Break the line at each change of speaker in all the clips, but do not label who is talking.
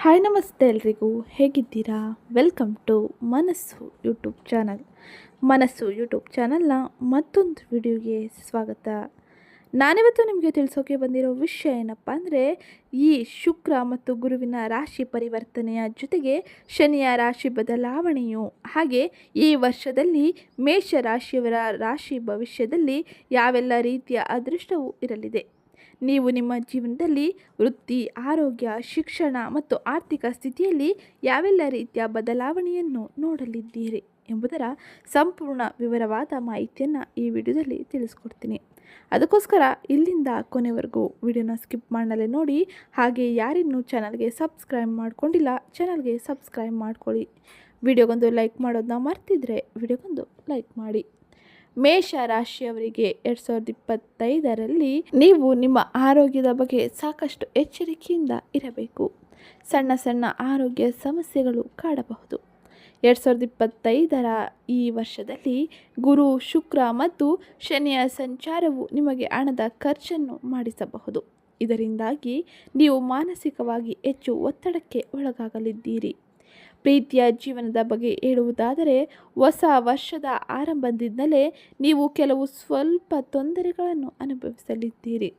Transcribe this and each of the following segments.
Hi ನಮಸ್ತೆ ಎಲ್ರಿಗೂ. ಹೇಗಿದ್ದೀರಾ? Welcome to Manassu YouTube channel. Manassu YouTube ಚಾನಲ್ನ ಮತ್ತೊಂದು ವಿಡಿಯೋಗೆ ಸ್ವಾಗತ. ನಾನಿವತ್ತು ನಿಮಗೆ ತಿಳಿಸೋಕೆ ಬಂದಿರೋ ವಿಷಯ ಏನಪ್ಪ ಅಂದರೆ, ಈ ಶುಕ್ರ ಮತ್ತು ಗುರುವಿನ ರಾಶಿ ಪರಿವರ್ತನೆಯ ಜೊತೆಗೆ ಶನಿಯ ರಾಶಿ ಬದಲಾವಣೆಯು ಹಾಗೆ ಈ ವರ್ಷದಲ್ಲಿ ಮೇಷ ರಾಶಿಯವರ ರಾಶಿ ಭವಿಷ್ಯದಲ್ಲಿ ಯಾವೆಲ್ಲ ರೀತಿಯ ಅದೃಷ್ಟವೂ ಇರಲಿದೆ. ನೀವು ನಿಮ್ಮ ಜೀವನದಲ್ಲಿ ವೃತ್ತಿ, ಆರೋಗ್ಯ, ಶಿಕ್ಷಣ ಮತ್ತು ಆರ್ಥಿಕ ಸ್ಥಿತಿಯಲ್ಲಿ ಯಾವೆಲ್ಲ ರೀತಿಯ ಬದಲಾವಣೆಯನ್ನು ನೋಡಲಿದ್ದೀರಿ ಎಂಬುದರ ಸಂಪೂರ್ಣ ವಿವರವಾದ ಮಾಹಿತಿಯನ್ನು ಈ ವಿಡಿಯೋದಲ್ಲಿ ತಿಳಿಸ್ಕೊಡ್ತೀನಿ. ಅದಕ್ಕೋಸ್ಕರ ಇಲ್ಲಿಂದ ಕೊನೆವರೆಗೂ ವಿಡಿಯೋನ ಸ್ಕಿಪ್ ಮಾಡಲೇ ನೋಡಿ, ಹಾಗೆ ಯಾರಿನ್ನೂ ಚಾನಲ್ಗೆ ಸಬ್ಸ್ಕ್ರೈಬ್ ಮಾಡ್ಕೊಂಡಿಲ್ಲ, ಚಾನಲ್ಗೆ ಸಬ್ಸ್ಕ್ರೈಬ್ ಮಾಡ್ಕೊಳ್ಳಿ. ವಿಡಿಯೋಗೊಂದು ಲೈಕ್ ಮಾಡೋದನ್ನ ಮರ್ತಿದ್ರೆ ವಿಡಿಯೋಗೊಂದು ಲೈಕ್ ಮಾಡಿ. ಮೇಷ ರಾಶಿಯವರಿಗೆ ಎರಡು ಸಾವಿರದ ಇಪ್ಪತ್ತೈದರಲ್ಲಿ ನೀವು ನಿಮ್ಮ ಆರೋಗ್ಯದ ಬಗ್ಗೆ ಸಾಕಷ್ಟು ಎಚ್ಚರಿಕೆಯಿಂದ ಇರಬೇಕು. ಸಣ್ಣ ಸಣ್ಣ ಆರೋಗ್ಯ ಸಮಸ್ಯೆಗಳು ಕಾಡಬಹುದು. ಎರಡು ಸಾವಿರದ ಇಪ್ಪತ್ತೈದರ ಈ ವರ್ಷದಲ್ಲಿ ಗುರು, ಶುಕ್ರ ಮತ್ತು ಶನಿಯ ಸಂಚಾರವು ನಿಮಗೆ ಹಣದ ಖರ್ಚನ್ನು ಮಾಡಿಸಬಹುದು. ಇದರಿಂದಾಗಿ ನೀವು ಮಾನಸಿಕವಾಗಿ ಹೆಚ್ಚು ಒತ್ತಡಕ್ಕೆ ಒಳಗಾಗಲಿದ್ದೀರಿ. ಪ್ರೀತಿಯ ಜೀವನದ ಬಗ್ಗೆ ಹೇಳುವುದಾದರೆ, ಹೊಸ ವರ್ಷದ ಆರಂಭದಿಂದಲೇ ನೀವು ಕೆಲವು ಸ್ವಲ್ಪ ತೊಂದರೆಗಳನ್ನು ಅನುಭವಿಸಲಿದ್ದೀರಿ.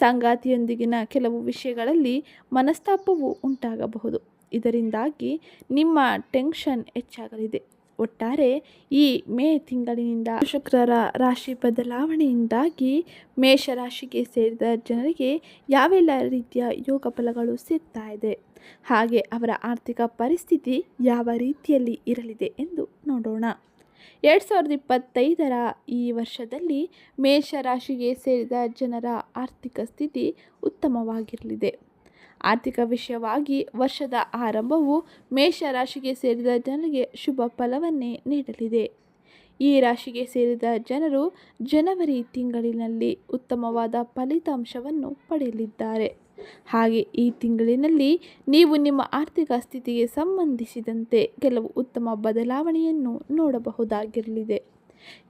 ಸಂಗಾತಿಯೊಂದಿಗಿನ ಕೆಲವು ವಿಷಯಗಳಲ್ಲಿ ಮನಸ್ತಾಪವು ಉಂಟಾಗಬಹುದು. ಇದರಿಂದಾಗಿ ನಿಮ್ಮ ಟೆನ್ಷನ್ ಹೆಚ್ಚಾಗಲಿದೆ. ಒಟ್ಟಾರೆ ಈ ಮೇ ತಿಂಗಳಿನಿಂದ ಶುಕ್ರರ ರಾಶಿ ಬದಲಾವಣೆಯಿಂದಾಗಿ ಮೇಷರಾಶಿಗೆ ಸೇರಿದ ಜನರಿಗೆ ಯಾವೆಲ್ಲ ರೀತಿಯ ಯೋಗ ಫಲಗಳು ಸಿಗ್ತಾ ಇದೆ? ಹಾಗೆ ಅವರ ಆರ್ಥಿಕ ಪರಿಸ್ಥಿತಿ ಯಾವ ರೀತಿಯಲ್ಲಿ ಇರಲಿದೆ ಎಂದು ನೋಡೋಣ. ಎರಡು ಸಾವಿರದ ಇಪ್ಪತ್ತೈದರ ಈ ವರ್ಷದಲ್ಲಿ ಮೇಷರಾಶಿಗೆ ಸೇರಿದ ಜನರ ಆರ್ಥಿಕ ಸ್ಥಿತಿ ಉತ್ತಮವಾಗಿರಲಿದೆ. ಆರ್ಥಿಕ ವಿಷಯವಾಗಿ ವರ್ಷದ ಆರಂಭವು ಮೇಷರಾಶಿಗೆ ಸೇರಿದ ಜನರಿಗೆ ಶುಭ ಫಲವನ್ನೇ ನೀಡಲಿದೆ. ಈ ರಾಶಿಗೆ ಸೇರಿದ ಜನರು ಜನವರಿ ತಿಂಗಳಿನಲ್ಲಿ ಉತ್ತಮವಾದ ಫಲಿತಾಂಶವನ್ನು ಪಡೆಯಲಿದ್ದಾರೆ. ಹಾಗೆ ಈ ತಿಂಗಳಿನಲ್ಲಿ ನೀವು ನಿಮ್ಮ ಆರ್ಥಿಕ ಸ್ಥಿತಿಗೆ ಸಂಬಂಧಿಸಿದಂತೆ ಕೆಲವು ಉತ್ತಮ ಬದಲಾವಣೆಯನ್ನು ನೋಡಬಹುದಾಗಿರಲಿದೆ.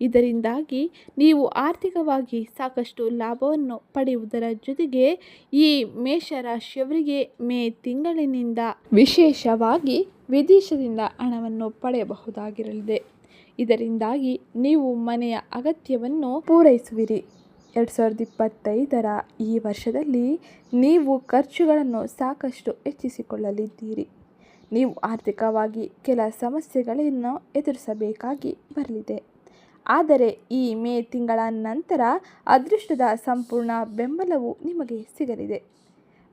ಇದರಿಂದಾಗಿ ನೀವು ಆರ್ಥಿಕವಾಗಿ ಸಾಕಷ್ಟು ಲಾಭವನ್ನು ಪಡೆಯುವುದರ ಜೊತೆಗೆ ಈ ಮೇಷರಾಶಿಯವರಿಗೆ ಮೇ ತಿಂಗಳಿನಿಂದ ವಿಶೇಷವಾಗಿ ವಿದೇಶದಿಂದ ಹಣವನ್ನು ಪಡೆಯಬಹುದಾಗಿರಲಿದೆ. ಇದರಿಂದಾಗಿ ನೀವು ಮನೆಯ ಅಗತ್ಯವನ್ನು ಪೂರೈಸುವಿರಿ. ಎರಡು ಸಾವಿರದ ಇಪ್ಪತ್ತೈದರ ಈ ವರ್ಷದಲ್ಲಿ ನೀವು ಖರ್ಚುಗಳನ್ನು ಸಾಕಷ್ಟು ಹೆಚ್ಚಿಸಿಕೊಳ್ಳಲಿದ್ದೀರಿ. ನೀವು ಆರ್ಥಿಕವಾಗಿ ಕೆಲ ಸಮಸ್ಯೆಗಳನ್ನು ಎದುರಿಸಬೇಕಾಗಿ ಬರಲಿದೆ. ಆದರೆ ಈ ಮೇ ತಿಂಗಳ ನಂತರ ಅದೃಷ್ಟದ ಸಂಪೂರ್ಣ ಬೆಂಬಲವು ನಿಮಗೆ ಸಿಗಲಿದೆ.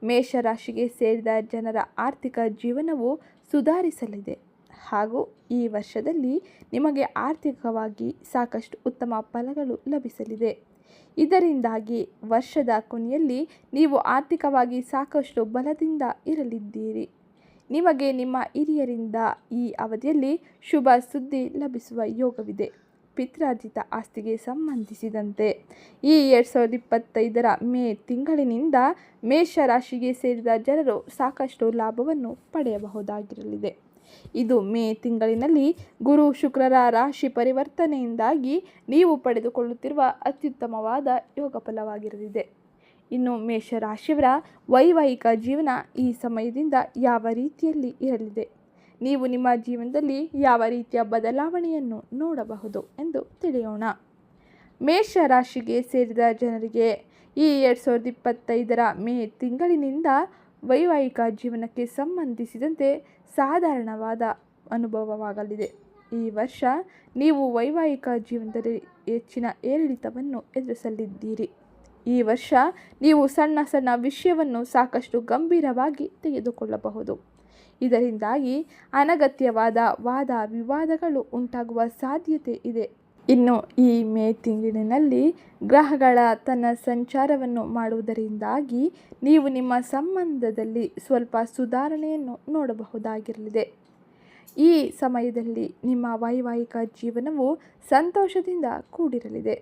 ಮೇಷರಾಶಿಗೆ ಸೇರಿದ ಜನರ ಆರ್ಥಿಕ ಜೀವನವು ಸುಧಾರಿಸಲಿದೆ. ಹಾಗೂ ಈ ವರ್ಷದಲ್ಲಿ ನಿಮಗೆ ಆರ್ಥಿಕವಾಗಿ ಸಾಕಷ್ಟು ಉತ್ತಮ ಫಲಗಳು ಲಭಿಸಲಿದೆ. ಇದರಿಂದಾಗಿ ವರ್ಷದ ಕೊನೆಯಲ್ಲಿ ನೀವು ಆರ್ಥಿಕವಾಗಿ ಸಾಕಷ್ಟು ಬಲದಿಂದ ಇರಲಿದ್ದೀರಿ. ನಿಮಗೆ ನಿಮ್ಮ ಹಿರಿಯರಿಂದ ಈ ಅವಧಿಯಲ್ಲಿ ಶುಭ ಸುದ್ದಿ ಲಭಿಸುವ ಯೋಗವಿದೆ. ಪಿತ್ರಾರ್ಜಿತ ಆಸ್ತಿಗೆ ಸಂಬಂಧಿಸಿದಂತೆ. ಈ ಎರಡು ಸಾವಿರದ ಇಪ್ಪತ್ತೈದರ ಮೇ ತಿಂಗಳಿನಿಂದ ಮೇಷರಾಶಿಗೆ ಸೇರಿದ ಜನರು ಸಾಕಷ್ಟು ಲಾಭವನ್ನು ಪಡೆಯಬಹುದಾಗಿರಲಿದೆ. ಇದು ಮೇ ತಿಂಗಳಿನಲ್ಲಿ ಗುರು ಶುಕ್ರರ ರಾಶಿ ಪರಿವರ್ತನೆಯಿಂದಾಗಿ ನೀವು ಪಡೆದುಕೊಳ್ಳುತ್ತಿರುವ ಅತ್ಯುತ್ತಮವಾದ ಯೋಗ ಫಲವಾಗಿರಲಿದೆ. ಇನ್ನು ಮೇಷರಾಶಿಯವರ ವೈವಾಹಿಕ ಜೀವನ ಈ ಸಮಯದಿಂದ ಯಾವ ರೀತಿಯಲ್ಲಿ ಇರಲಿದೆ? ನೀವು ನಿಮ್ಮ ಜೀವನದಲ್ಲಿ ಯಾವ ರೀತಿಯ ಬದಲಾವಣೆಯನ್ನು ನೋಡಬಹುದು ಎಂದು ತಿಳಿಯೋಣ. ಮೇಷ ರಾಶಿಗೆ ಸೇರಿದ ಜನರಿಗೆ ಈ ಎರಡು ಸಾವಿರದ ಇಪ್ಪತ್ತೈದರ ಮೇ ತಿಂಗಳಿನಿಂದ ವೈವಾಹಿಕ ಜೀವನಕ್ಕೆ ಸಂಬಂಧಿಸಿದಂತೆ ಸಾಧಾರಣವಾದ ಅನುಭವವಾಗಲಿದೆ. ಈ ವರ್ಷ ನೀವು ವೈವಾಹಿಕ ಜೀವನದಲ್ಲಿ ಹೆಚ್ಚಿನ ಏರಿಳಿತವನ್ನು ಎದುರಿಸಲಿದ್ದೀರಿ. ಈ ವರ್ಷ ನೀವು ಸಣ್ಣ ಸಣ್ಣ ವಿಷಯವನ್ನು ಸಾಕಷ್ಟು ಗಂಭೀರವಾಗಿ ತೆಗೆದುಕೊಳ್ಳಬಹುದು. ಇದರಿಂದಾಗಿ ಅನಗತ್ಯವಾದ ವಾದ ವಿವಾದಗಳು ಉಂಟಾಗುವ ಸಾಧ್ಯತೆ ಇದೆ. ಇನ್ನು ಈ ಮೇ ತಿಂಗಳಿನಲ್ಲಿ ಗ್ರಹಗಳ ತನ್ನ ಸಂಚಾರವನ್ನು ಮಾಡುವುದರಿಂದಾಗಿ ನೀವು ನಿಮ್ಮ ಸಂಬಂಧದಲ್ಲಿ ಸ್ವಲ್ಪ ಸುಧಾರಣೆಯನ್ನು ನೋಡಬಹುದಾಗಿರಲಿದೆ. ಈ ಸಮಯದಲ್ಲಿ ನಿಮ್ಮ ವೈವಾಹಿಕ ಜೀವನವು ಸಂತೋಷದಿಂದ ಕೂಡಿರಲಿದೆ.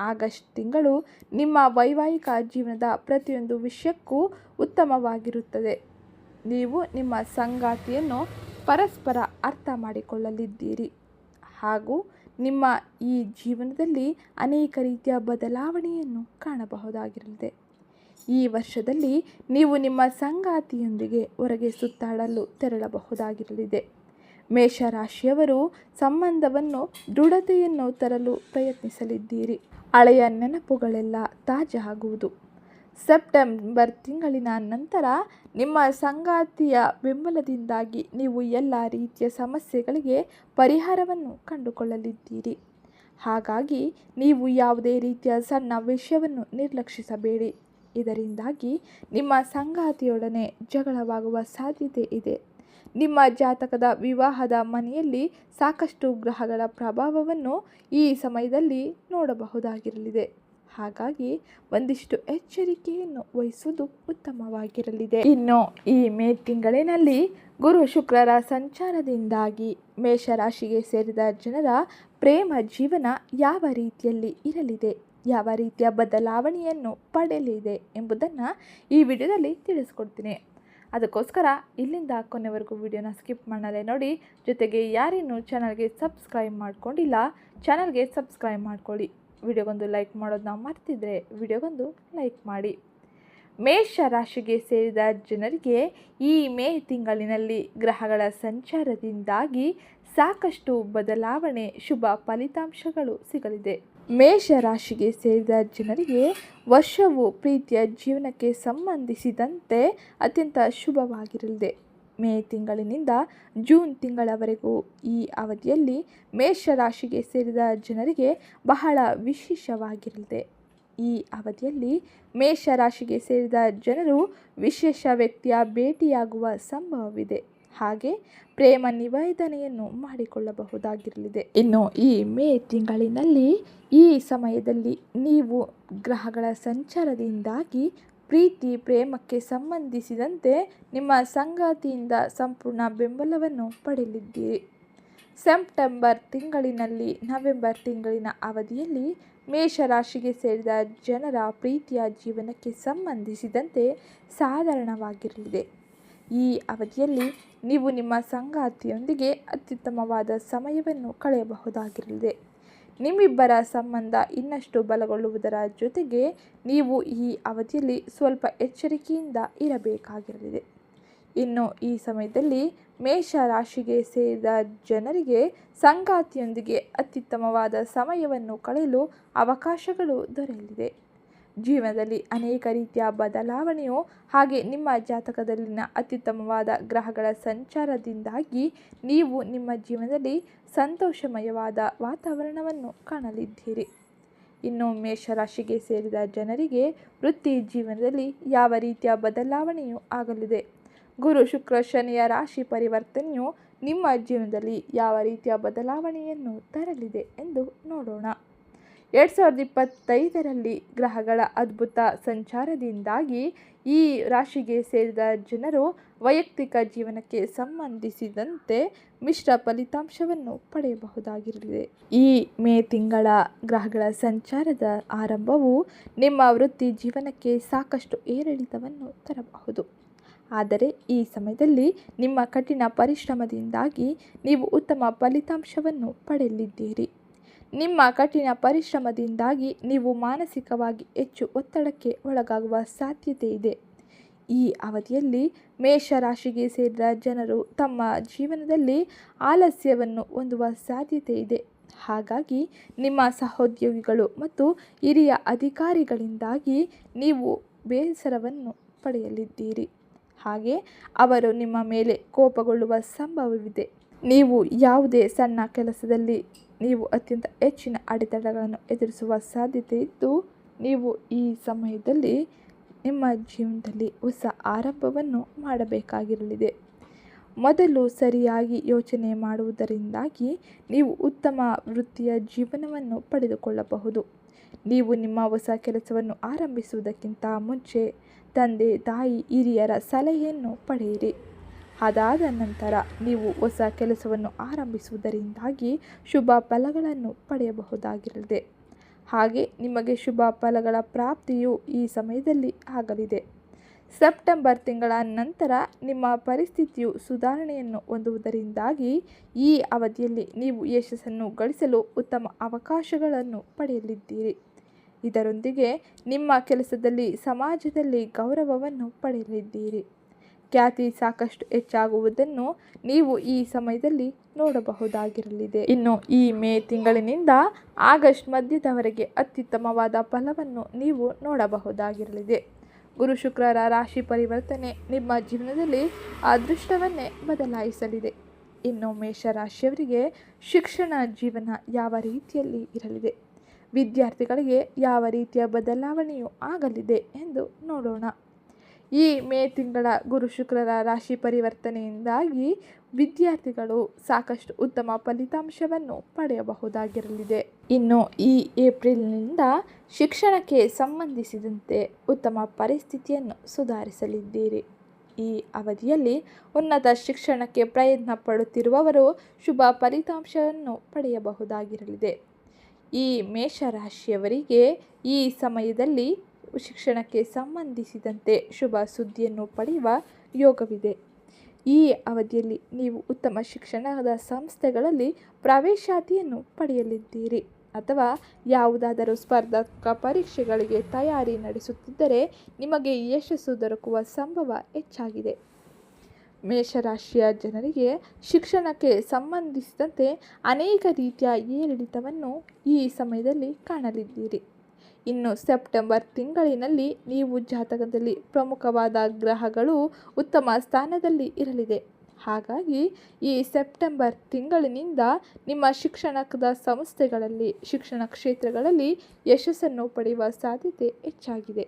ಆಗಸ್ಟ್ ತಿಂಗಳು ನಿಮ್ಮ ವೈವಾಹಿಕ ಜೀವನದ ಪ್ರತಿಯೊಂದು ವಿಷಯಕ್ಕೂ ಉತ್ತಮವಾಗಿರುತ್ತದೆ. ನೀವು ನಿಮ್ಮ ಸಂಗಾತಿಯನ್ನು ಪರಸ್ಪರ ಅರ್ಥ ಮಾಡಿಕೊಳ್ಳಲಿದ್ದೀರಿ. ಹಾಗೂ ನಿಮ್ಮ ಈ ಜೀವನದಲ್ಲಿ ಅನೇಕ ರೀತಿಯ ಬದಲಾವಣೆಯನ್ನು ಕಾಣಬಹುದಾಗಿರಲಿದೆ. ಈ ವರ್ಷದಲ್ಲಿ ನೀವು ನಿಮ್ಮ ಸಂಗಾತಿಯೊಂದಿಗೆ ಹೊರಗೆ ಸುತ್ತಾಡಲು ತೆರಳಬಹುದಾಗಿರಲಿದೆ. ಮೇಷರಾಶಿಯವರು ಸಂಬಂಧವನ್ನು ದೃಢತೆಯನ್ನು ತರಲು ಪ್ರಯತ್ನಿಸಲಿದ್ದೀರಿ. ಹಳೆಯ ನೆನಪುಗಳೆಲ್ಲ ತಾಜಾ ಆಗುವುದು ಸೆಪ್ಟೆಂಬರ್ ತಿಂಗಳಿನ ನಂತರ ನಿಮ್ಮ ಸಂಗಾತಿಯ ಬೆಂಬಲದಿಂದಾಗಿ ನೀವು ಎಲ್ಲ ರೀತಿಯ ಸಮಸ್ಯೆಗಳಿಗೆ ಪರಿಹಾರವನ್ನು ಕಂಡುಕೊಳ್ಳಲಿದ್ದೀರಿ. ಹಾಗಾಗಿ ನೀವು ಯಾವುದೇ ರೀತಿಯ ಸಣ್ಣ ವಿಷಯವನ್ನು ನಿರ್ಲಕ್ಷಿಸಬೇಡಿ. ಇದರಿಂದಾಗಿ ನಿಮ್ಮ ಸಂಗಾತಿಯೊಡನೆ ಜಗಳವಾಗುವ ಸಾಧ್ಯತೆ ಇದೆ. ನಿಮ್ಮ ಜಾತಕದ ವಿವಾಹದ ಮನೆಯಲ್ಲಿ ಸಾಕಷ್ಟು ಗ್ರಹಗಳ ಪ್ರಭಾವವನ್ನು ಈ ಸಮಯದಲ್ಲಿ ನೋಡಬಹುದಾಗಿರಲಿದೆ. ಹಾಗಾಗಿ ಒಂದಿಷ್ಟು ಎಚ್ಚರಿಕೆಯನ್ನು ವಹಿಸುವುದು ಉತ್ತಮವಾಗಿರಲಿದೆ. ಇನ್ನು ಈ ಮೇ ತಿಂಗಳಿನಲ್ಲಿ ಗುರು ಶುಕ್ರರ ಸಂಚಾರದಿಂದಾಗಿ ಮೇಷರಾಶಿಗೆ ಸೇರಿದ ಜನರ ಪ್ರೇಮ ಜೀವನ ಯಾವ ರೀತಿಯಲ್ಲಿ ಇರಲಿದೆ, ಯಾವ ರೀತಿಯ ಬದಲಾವಣೆಯನ್ನು ಪಡೆಯಲಿದೆ ಎಂಬುದನ್ನು ಈ ವಿಡಿಯೋದಲ್ಲಿ ತಿಳಿಸ್ಕೊಡ್ತೀನಿ. ಅದಕ್ಕೋಸ್ಕರ ಇಲ್ಲಿಂದ ಕೊನೆವರೆಗೂ ವಿಡಿಯೋನ ಸ್ಕಿಪ್ ಮಾಡಲೇ ನೋಡಿ, ಜೊತೆಗೆ ಯಾರೇನು ಚಾನಲ್ಗೆ ಸಬ್ಸ್ಕ್ರೈಬ್ ಮಾಡ್ಕೊಂಡಿಲ್ಲ, ಚಾನಲ್ಗೆ ಸಬ್ಸ್ಕ್ರೈಬ್ ಮಾಡ್ಕೊಳ್ಳಿ. ವಿಡಿಯೋಗೊಂದು ಲೈಕ್ ಮಾಡೋದನ್ನ ಮರ್ತಿದ್ರೆ ವಿಡಿಯೋಗೊಂದು ಲೈಕ್ ಮಾಡಿ. ಮೇಷ ರಾಶಿಗೆ ಸೇರಿದ ಜನರಿಗೆ ಈ ಮೇ ತಿಂಗಳಿನಲ್ಲಿ ಗ್ರಹಗಳ ಸಂಚಾರದಿಂದಾಗಿ ಸಾಕಷ್ಟು ಬದಲಾವಣೆ, ಶುಭ ಫಲಿತಾಂಶಗಳು ಸಿಗಲಿದೆ. ಮೇಷ ರಾಶಿಗೆ ಸೇರಿದ ಜನರಿಗೆ ವರ್ಷವು ಪ್ರೀತಿಯ ಜೀವನಕ್ಕೆ ಸಂಬಂಧಿಸಿದಂತೆ ಅತ್ಯಂತ ಶುಭವಾಗಿರಲಿದೆ. ಮೇ ತಿಂಗಳಿನಿಂದ ಜೂನ್ ತಿಂಗಳವರೆಗೂ ಈ ಅವಧಿಯಲ್ಲಿ ಮೇಷ ರಾಶಿಗೆ ಸೇರಿದ ಜನರಿಗೆ ಬಹಳ ವಿಶೇಷವಾಗಿರಲಿದೆ. ಈ ಅವಧಿಯಲ್ಲಿ ಮೇಷ ರಾಶಿಗೆ ಸೇರಿದ ಜನರು ವಿಶೇಷ ವ್ಯಕ್ತಿಯ ಭೇಟಿಯಾಗುವ ಸಂಭವವಿದೆ. ಹಾಗೆ ಪ್ರೇಮ ನಿವೇದನೆಯನ್ನು ಮಾಡಿಕೊಳ್ಳಬಹುದಾಗಿರಲಿದೆ. ಇನ್ನು ಈ ಮೇ ತಿಂಗಳಿನಲ್ಲಿ ಈ ಸಮಯದಲ್ಲಿ ನೀವು ಗ್ರಹಗಳ ಸಂಚಾರದಿಂದಾಗಿ ಪ್ರೀತಿ ಪ್ರೇಮಕ್ಕೆ ಸಂಬಂಧಿಸಿದಂತೆ ನಿಮ್ಮ ಸಂಗಾತಿಯಿಂದ ಸಂಪೂರ್ಣ ಬೆಂಬಲವನ್ನು ಪಡೆಯಲಿದ್ದೀರಿ. ಸೆಪ್ಟೆಂಬರ್ ತಿಂಗಳಿನಲ್ಲಿ ನವೆಂಬರ್ ತಿಂಗಳಿನ ಅವಧಿಯಲ್ಲಿ ಮೇಷರಾಶಿಗೆ ಸೇರಿದ ಜನರ ಪ್ರೀತಿಯ ಜೀವನಕ್ಕೆ ಸಂಬಂಧಿಸಿದಂತೆ ಸಾಧಾರಣವಾಗಿರಲಿದೆ. ಈ ಅವಧಿಯಲ್ಲಿ ನೀವು ನಿಮ್ಮ ಸಂಗಾತಿಯೊಂದಿಗೆ ಅತ್ಯುತ್ತಮವಾದ ಸಮಯವನ್ನು ಕಳೆಯಬಹುದಾಗಿರಲಿದೆ. ನಿಮ್ಮಿಬ್ಬರ ಸಂಬಂಧ ಇನ್ನಷ್ಟು ಬಲಗೊಳ್ಳುವುದರ ಜೊತೆಗೆ ನೀವು ಈ ಅವಧಿಯಲ್ಲಿ ಸ್ವಲ್ಪ ಎಚ್ಚರಿಕೆಯಿಂದ ಇರಬೇಕಾಗಿರಲಿದೆ. ಇನ್ನು ಈ ಸಮಯದಲ್ಲಿ ಮೇಷ ರಾಶಿಗೆ ಸೇರಿದ ಜನರಿಗೆ ಸಂಗಾತಿಯೊಂದಿಗೆ ಅತ್ಯುತ್ತಮವಾದ ಸಮಯವನ್ನು ಕಳೆಯಲು ಅವಕಾಶಗಳು ದೊರೆಯಲಿದೆ. ಜೀವನದಲ್ಲಿ ಅನೇಕ ರೀತಿಯ ಬದಲಾವಣೆಯು ಹಾಗೆ ನಿಮ್ಮ ಜಾತಕದಲ್ಲಿನ ಅತ್ಯುತ್ತಮವಾದ ಗ್ರಹಗಳ ಸಂಚಾರದಿಂದಾಗಿ ನೀವು ನಿಮ್ಮ ಜೀವನದಲ್ಲಿ ಸಂತೋಷಮಯವಾದ ವಾತಾವರಣವನ್ನು ಕಾಣಲಿದ್ದೀರಿ. ಇನ್ನು ಮೇಷರಾಶಿಗೆ ಸೇರಿದ ಜನರಿಗೆ ವೃತ್ತಿ ಜೀವನದಲ್ಲಿ ಯಾವ ರೀತಿಯ ಬದಲಾವಣೆಯೂ ಆಗಲಿದೆ. ಗುರು ಶುಕ್ರ ಶನಿಯ ರಾಶಿ ಪರಿವರ್ತನೆಯು ನಿಮ್ಮ ಜೀವನದಲ್ಲಿ ಯಾವ ರೀತಿಯ ಬದಲಾವಣೆಯನ್ನು ತರಲಿದೆ ಎಂದು ನೋಡೋಣ. ಎರಡು ಸಾವಿರದ ಇಪ್ಪತ್ತೈದರಲ್ಲಿ ಗ್ರಹಗಳ ಅದ್ಭುತ ಸಂಚಾರದಿಂದಾಗಿ ಈ ರಾಶಿಗೆ ಸೇರಿದ ಜನರು ವೈಯಕ್ತಿಕ ಜೀವನಕ್ಕೆ ಸಂಬಂಧಿಸಿದಂತೆ ಮಿಶ್ರ ಫಲಿತಾಂಶವನ್ನು ಪಡೆಯಬಹುದಾಗಿರಲಿದೆ. ಈ ಮೇ ತಿಂಗಳ ಗ್ರಹಗಳ ಸಂಚಾರದ ಆರಂಭವು ನಿಮ್ಮ ವೃತ್ತಿ ಜೀವನಕ್ಕೆ ಸಾಕಷ್ಟು ಏರಿಳಿತವನ್ನು ತರಬಹುದು. ಆದರೆ ಈ ಸಮಯದಲ್ಲಿ ನಿಮ್ಮ ಕಠಿಣ ಪರಿಶ್ರಮದಿಂದಾಗಿ ನೀವು ಉತ್ತಮ ಫಲಿತಾಂಶವನ್ನು ಪಡೆಯಲಿದ್ದೀರಿ. ನಿಮ್ಮ ಕಠಿಣ ಪರಿಶ್ರಮದಿಂದಾಗಿ ನೀವು ಮಾನಸಿಕವಾಗಿ ಹೆಚ್ಚು ಒತ್ತಡಕ್ಕೆ ಒಳಗಾಗುವ ಸಾಧ್ಯತೆ ಇದೆ. ಈ ಅವಧಿಯಲ್ಲಿ ಮೇಷರಾಶಿಗೆ ಸೇರಿದ ಜನರು ತಮ್ಮ ಜೀವನದಲ್ಲಿ ಆಲಸ್ಯವನ್ನು ಹೊಂದುವ ಸಾಧ್ಯತೆ ಇದೆ. ಹಾಗಾಗಿ ನಿಮ್ಮ ಸಹೋದ್ಯೋಗಿಗಳು ಮತ್ತು ಹಿರಿಯ ಅಧಿಕಾರಿಗಳಿಂದಾಗಿ ನೀವು ಬೇಸರವನ್ನು ಪಡೆಯಲಿದ್ದೀರಿ. ಹಾಗೆ ಅವರು ನಿಮ್ಮ ಮೇಲೆ ಕೋಪಗೊಳ್ಳುವ ಸಂಭವವಿದೆ. ನೀವು ಯಾವುದೇ ಸಣ್ಣ ಕೆಲಸದಲ್ಲಿ ನೀವು ಅತ್ಯಂತ ಹೆಚ್ಚಿನ ಅಡೆತಡೆಗಳನ್ನು ಎದುರಿಸುವ ಸಾಧ್ಯತೆ ಇದ್ದು, ನೀವು ಈ ಸಮಯದಲ್ಲಿ ನಿಮ್ಮ ಜೀವನದಲ್ಲಿ ಹೊಸ ಆರಂಭವನ್ನು ಮಾಡಬೇಕಾಗಿರಲಿದೆ. ಮೊದಲು ಸರಿಯಾಗಿ ಯೋಚನೆ ಮಾಡುವುದರಿಂದಾಗಿ ನೀವು ಉತ್ತಮ ವೃತ್ತಿಯ ಜೀವನವನ್ನು ಪಡೆದುಕೊಳ್ಳಬಹುದು. ನೀವು ನಿಮ್ಮ ಹೊಸ ಕೆಲಸವನ್ನು ಆರಂಭಿಸುವುದಕ್ಕಿಂತ ಮುಂಚೆ ತಂದೆ, ತಾಯಿ, ಹಿರಿಯರ ಸಲಹೆಯನ್ನು ಪಡೆಯಿರಿ. ಅದಾದ ನಂತರ ನೀವು ಹೊಸ ಕೆಲಸವನ್ನು ಆರಂಭಿಸುವುದರಿಂದಾಗಿ ಶುಭ ಫಲಗಳನ್ನು ಪಡೆಯಬಹುದಾಗಿರಲಿದೆ. ಹಾಗೆ ನಿಮಗೆ ಶುಭ ಫಲಗಳ ಪ್ರಾಪ್ತಿಯು ಈ ಸಮಯದಲ್ಲಿ ಆಗಲಿದೆ. ಸೆಪ್ಟೆಂಬರ್ ತಿಂಗಳ ನಂತರ ನಿಮ್ಮ ಪರಿಸ್ಥಿತಿಯು ಸುಧಾರಣೆಯನ್ನು ಹೊಂದುವುದರಿಂದಾಗಿ ಈ ಅವಧಿಯಲ್ಲಿ ನೀವು ಯಶಸ್ಸನ್ನು ಗಳಿಸಲು ಉತ್ತಮ ಅವಕಾಶಗಳನ್ನು ಪಡೆಯಲಿದ್ದೀರಿ. ಇದರೊಂದಿಗೆ ನಿಮ್ಮ ಕೆಲಸದಲ್ಲಿ ಸಮಾಜದಲ್ಲಿ ಗೌರವವನ್ನು ಪಡೆಯಲಿದ್ದೀರಿ. ಖ್ಯಾತಿ ಸಾಕಷ್ಟು ಹೆಚ್ಚಾಗುವುದನ್ನು ನೀವು ಈ ಸಮಯದಲ್ಲಿ ನೋಡಬಹುದಾಗಿರಲಿದೆ. ಇನ್ನು ಈ ಮೇ ತಿಂಗಳಿನಿಂದ ಆಗಸ್ಟ್ ಮಧ್ಯದವರೆಗೆ ಅತ್ಯುತ್ತಮವಾದ ಫಲವನ್ನು ನೀವು ನೋಡಬಹುದಾಗಿರಲಿದೆ. ಗುರು ಶುಕ್ರರ ರಾಶಿ ಪರಿವರ್ತನೆ ನಿಮ್ಮ ಜೀವನದಲ್ಲಿ ಅದೃಷ್ಟವನ್ನೇ ಬದಲಾಯಿಸಲಿದೆ. ಇನ್ನು ಮೇಷರಾಶಿಯವರಿಗೆ ಶಿಕ್ಷಣ ಜೀವನ ಯಾವ ರೀತಿಯಲ್ಲಿ ಇರಲಿದೆ? ವಿದ್ಯಾರ್ಥಿಗಳಿಗೆ ಯಾವ ರೀತಿಯ ಬದಲಾವಣೆಯೂ ಆಗಲಿದೆ ಎಂದು ನೋಡೋಣ. ಈ ಮೇ ತಿಂಗಳ ಗುರು ಶುಕ್ರರ ರಾಶಿ ಪರಿವರ್ತನೆಯಿಂದಾಗಿ ವಿದ್ಯಾರ್ಥಿಗಳು ಸಾಕಷ್ಟು ಉತ್ತಮ ಫಲಿತಾಂಶವನ್ನು ಪಡೆಯಬಹುದಾಗಿರಲಿದೆ. ಇನ್ನು ಈ ಏಪ್ರಿಲ್ನಿಂದ ಶಿಕ್ಷಣಕ್ಕೆ ಸಂಬಂಧಿಸಿದಂತೆ ಉತ್ತಮ ಪರಿಸ್ಥಿತಿಯನ್ನು ಸುಧಾರಿಸಲಿದ್ದೀರಿ. ಈ ಅವಧಿಯಲ್ಲಿ ಉನ್ನತ ಶಿಕ್ಷಣಕ್ಕೆ ಪ್ರಯತ್ನ ಪಡುತ್ತಿರುವವರು ಶುಭ ಫಲಿತಾಂಶವನ್ನು ಪಡೆಯಬಹುದಾಗಿರಲಿದೆ. ಈ ಮೇಷರಾಶಿಯವರಿಗೆ ಈ ಸಮಯದಲ್ಲಿ ಶಿಕ್ಷಣಕ್ಕೆ ಸಂಬಂಧಿಸಿದಂತೆ ಶುಭ ಸುದ್ದಿಯನ್ನು ಪಡೆಯುವ ಯೋಗವಿದೆ. ಈ ಅವಧಿಯಲ್ಲಿ ನೀವು ಉತ್ತಮ ಶಿಕ್ಷಣದ ಸಂಸ್ಥೆಗಳಲ್ಲಿ ಪ್ರವೇಶಾತಿಯನ್ನು ಪಡೆಯಲಿದ್ದೀರಿ ಅಥವಾ ಯಾವುದಾದರೂ ಸ್ಪರ್ಧಾತ್ಮಕ ಪರೀಕ್ಷೆಗಳಿಗೆ ತಯಾರಿ ನಡೆಸುತ್ತಿದ್ದರೆ ನಿಮಗೆ ಯಶಸ್ಸು ದೊರಕುವ ಸಂಭವ ಹೆಚ್ಚಾಗಿದೆ. ಮೇಷರಾಶಿಯ ಜನರಿಗೆ ಶಿಕ್ಷಣಕ್ಕೆ ಸಂಬಂಧಿಸಿದಂತೆ ಅನೇಕ ರೀತಿಯ ಏರಿಳಿತವನ್ನು ಈ ಸಮಯದಲ್ಲಿ ಕಾಣಲಿದ್ದೀರಿ. ಇನ್ನು ಸೆಪ್ಟೆಂಬರ್ ತಿಂಗಳಿನಲ್ಲಿ ನೀವು ಜಾತಕದಲ್ಲಿ ಪ್ರಮುಖವಾದ ಗ್ರಹಗಳು ಉತ್ತಮ ಸ್ಥಾನದಲ್ಲಿ ಇರಲಿದೆ. ಹಾಗಾಗಿ ಈ ಸೆಪ್ಟೆಂಬರ್ ತಿಂಗಳಿನಿಂದ ನಿಮ್ಮ ಶಿಕ್ಷಣದ ಸಂಸ್ಥೆಗಳಲ್ಲಿ, ಶಿಕ್ಷಣ ಕ್ಷೇತ್ರಗಳಲ್ಲಿ ಯಶಸ್ಸನ್ನು ಪಡೆಯುವ ಸಾಧ್ಯತೆ ಹೆಚ್ಚಾಗಿದೆ.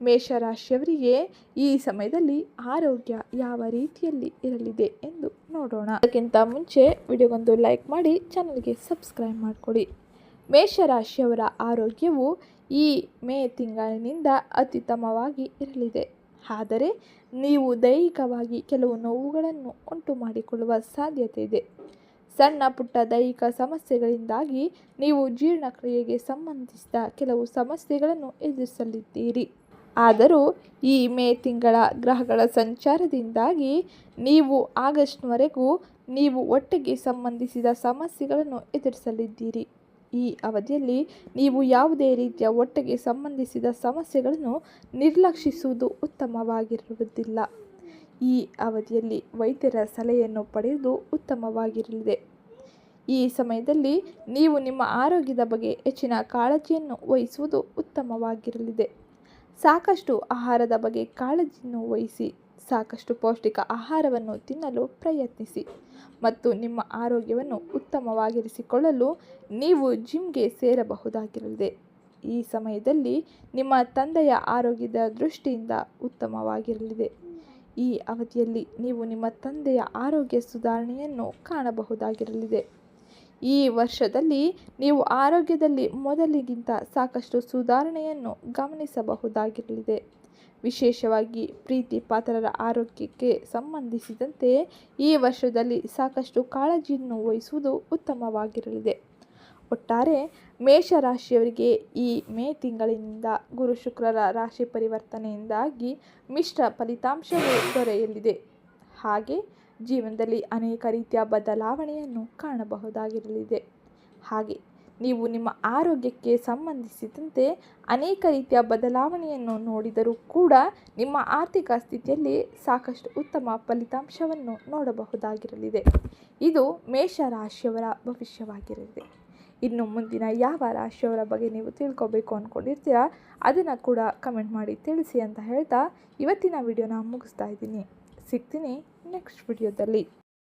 ಮೇಷರಾಶಿಯವರಿಗೆ ಈ ಸಮಯದಲ್ಲಿ ಆರೋಗ್ಯ ಯಾವ ರೀತಿಯಲ್ಲಿ ಇರಲಿದೆ ಎಂದು ನೋಡೋಣ. ಅದಕ್ಕಿಂತ ಮುಂಚೆ ವಿಡಿಯೋಗೊಂದು ಲೈಕ್ ಮಾಡಿ, ಚಾನಲ್ಗೆ ಸಬ್ಸ್ಕ್ರೈಬ್ ಮಾಡಿಕೊಡಿ. ಮೇಷರಾಶಿಯವರ ಆರೋಗ್ಯವು ಈ ಮೇ ತಿಂಗಳಿನಿಂದ ಅತ್ಯುತ್ತಮವಾಗಿ ಇರಲಿದೆ. ಆದರೆ ನೀವು ದೈಹಿಕವಾಗಿ ಕೆಲವು ನೋವುಗಳನ್ನು ಉಂಟು ಮಾಡಿಕೊಳ್ಳುವ ಸಾಧ್ಯತೆ ಇದೆ. ಸಣ್ಣ ಪುಟ್ಟ ದೈಹಿಕ ಸಮಸ್ಯೆಗಳಿಂದಾಗಿ ನೀವು ಜೀರ್ಣಕ್ರಿಯೆಗೆ ಸಂಬಂಧಿಸಿದ ಕೆಲವು ಸಮಸ್ಯೆಗಳನ್ನು ಎದುರಿಸಲಿದ್ದೀರಿ. ಆದರೂ ಈ ಮೇ ತಿಂಗಳ ಗ್ರಹಗಳ ಸಂಚಾರದಿಂದಾಗಿ ನೀವು ಆಗಸ್ಟ್ವರೆಗೂ ನೀವು ಒಟ್ಟಿಗೆ ಸಂಬಂಧಿಸಿದ ಸಮಸ್ಯೆಗಳನ್ನು ಎದುರಿಸಲಿದ್ದೀರಿ. ಈ ಅವಧಿಯಲ್ಲಿ ನೀವು ಯಾವುದೇ ರೀತಿಯ ಒಟ್ಟಿಗೆ ಸಂಬಂಧಿಸಿದ ಸಮಸ್ಯೆಗಳನ್ನು ನಿರ್ಲಕ್ಷಿಸುವುದು ಉತ್ತಮವಾಗಿರುವುದಿಲ್ಲ. ಈ ಅವಧಿಯಲ್ಲಿ ವೈದ್ಯರ ಸಲಹೆಯನ್ನು ಪಡೆಯುವುದು ಉತ್ತಮವಾಗಿರಲಿದೆ. ಈ ಸಮಯದಲ್ಲಿ ನೀವು ನಿಮ್ಮ ಆರೋಗ್ಯದ ಬಗ್ಗೆ ಹೆಚ್ಚಿನ ಕಾಳಜಿಯನ್ನು ವಹಿಸುವುದು ಉತ್ತಮವಾಗಿರಲಿದೆ. ಸಾಕಷ್ಟು ಆಹಾರದ ಬಗ್ಗೆ ಕಾಳಜಿಯನ್ನು ವಹಿಸಿ ಸಾಕಷ್ಟು ಪೌಷ್ಟಿಕ ಆಹಾರವನ್ನು ತಿನ್ನಲು ಪ್ರಯತ್ನಿಸಿ ಮತ್ತು ನಿಮ್ಮ ಆರೋಗ್ಯವನ್ನು ಉತ್ತಮವಾಗಿರಿಸಿಕೊಳ್ಳಲು ನೀವು ಜಿಮ್ಗೆ ಸೇರಬಹುದಾಗಿರಲಿದೆ. ಈ ಸಮಯದಲ್ಲಿ ನಿಮ್ಮ ತಂದೆಯ ಆರೋಗ್ಯದ ದೃಷ್ಟಿಯಿಂದ ಉತ್ತಮವಾಗಿರಲಿದೆ. ಈ ಅವಧಿಯಲ್ಲಿ ನೀವು ನಿಮ್ಮ ತಂದೆಯ ಆರೋಗ್ಯ ಸುಧಾರಣೆಯನ್ನು ಕಾಣಬಹುದಾಗಿರಲಿದೆ. ಈ ವರ್ಷದಲ್ಲಿ ನೀವು ಆರೋಗ್ಯದಲ್ಲಿ ಮೊದಲಿಗಿಂತ ಸಾಕಷ್ಟು ಸುಧಾರಣೆಯನ್ನು ಗಮನಿಸಬಹುದಾಗಿರಲಿದೆ. ವಿಶೇಷವಾಗಿ ಪ್ರೀತಿ ಪಾತ್ರರ ಆರೋಗ್ಯಕ್ಕೆ ಸಂಬಂಧಿಸಿದಂತೆ ಈ ವರ್ಷದಲ್ಲಿ ಸಾಕಷ್ಟು ಕಾಳಜಿಯನ್ನು ವಹಿಸುವುದು ಉತ್ತಮವಾಗಿರಲಿದೆ. ಒಟ್ಟಾರೆ ಮೇಷರಾಶಿಯವರಿಗೆ ಈ ಮೇ ತಿಂಗಳಿನಿಂದ ಗುರು ಶುಕ್ರರ ರಾಶಿ ಪರಿವರ್ತನೆಯಿಂದಾಗಿ ಮಿಶ್ರ ಫಲಿತಾಂಶವೂ ದೊರೆಯಲಿದೆ. ಹಾಗೆ ಜೀವನದಲ್ಲಿ ಅನೇಕ ರೀತಿಯ ಬದಲಾವಣೆಯನ್ನು ಕಾಣಬಹುದಾಗಿರಲಿದೆ. ಹಾಗೆ ನೀವು ನಿಮ್ಮ ಆರೋಗ್ಯಕ್ಕೆ ಸಂಬಂಧಿಸಿದಂತೆ ಅನೇಕ ರೀತಿಯ ಬದಲಾವಣೆಯನ್ನು ನೋಡಿದರೂ ಕೂಡ ನಿಮ್ಮ ಆರ್ಥಿಕ ಸ್ಥಿತಿಯಲ್ಲಿ ಸಾಕಷ್ಟು ಉತ್ತಮ ಫಲಿತಾಂಶವನ್ನು ನೋಡಬಹುದಾಗಿರಲಿದೆ. ಇದು ಮೇಷ ರಾಶಿಯವರ ಭವಿಷ್ಯವಾಗಿರಲಿದೆ. ಇನ್ನು ಮುಂದಿನ ಯಾವ ರಾಶಿಯವರ ಬಗ್ಗೆ ನೀವು ತಿಳ್ಕೊಬೇಕು ಅಂದ್ಕೊಂಡಿರ್ತೀರಾ ಅದನ್ನು ಕೂಡ ಕಮೆಂಟ್ ಮಾಡಿ ತಿಳಿಸಿ ಅಂತ ಹೇಳ್ತಾ ಇವತ್ತಿನ ವಿಡಿಯೋನ ಮುಗಿಸ್ತಾ ಇದ್ದೀನಿ. ಸಿಗ್ತೀನಿ ನೆಕ್ಸ್ಟ್ ವಿಡಿಯೋದಲ್ಲಿ.